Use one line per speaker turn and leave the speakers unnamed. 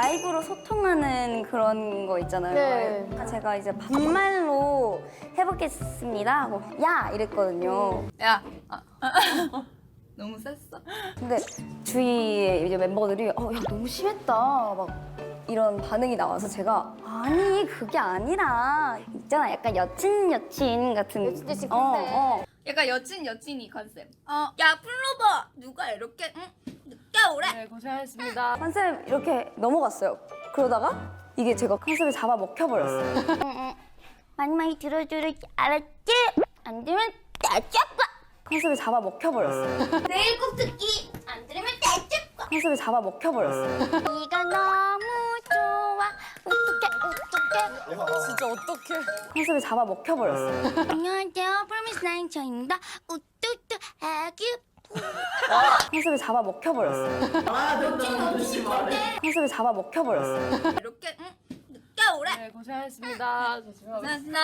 라이브로 소통하는 그런 거 있잖아요.
네.
제가 이제 반말로 해보겠습니다 하고 야 이랬거든요.
야, 아, 너무 셌어.
근데 주위에 이제 멤버들이 어, 야 너무 심했다 막 이런 반응이 나와서 제가 아니 그게 아니라 있잖아 약간 여친 여친 같은
여친, 여친
어,
컨셉.
어.
약간 여친 여친이 컨셉. 어, 야 플로버 누가 이렇게 응?
네, 고생하셨습니다.
컨셉 이렇게 넘어갔어요. 그러다가 이게 제가 컨셉을 잡아 먹혀버렸어요. 많이 많이 들어줄 알았지? 안 들으면 따짝봐. 컨셉을 잡아 먹혀버렸어요.
내일 꼭 듣기 안 들으면 대접
컨셉을 잡아 먹혀버렸어요.
네가 너무 좋아 어떡해 어떡해
진짜 어떡해.
컨셉을 잡아 먹혀버렸어요.
안녕하세요 프로미스 나인 저입니다 우뚜뚜 아기
컨셉을 잡아 먹혀버렸어요. 컨셉을 잡아 먹혀버렸어요.
이렇게 응? 늦게 오래?
네, 고생하셨습니다.
감사합니다.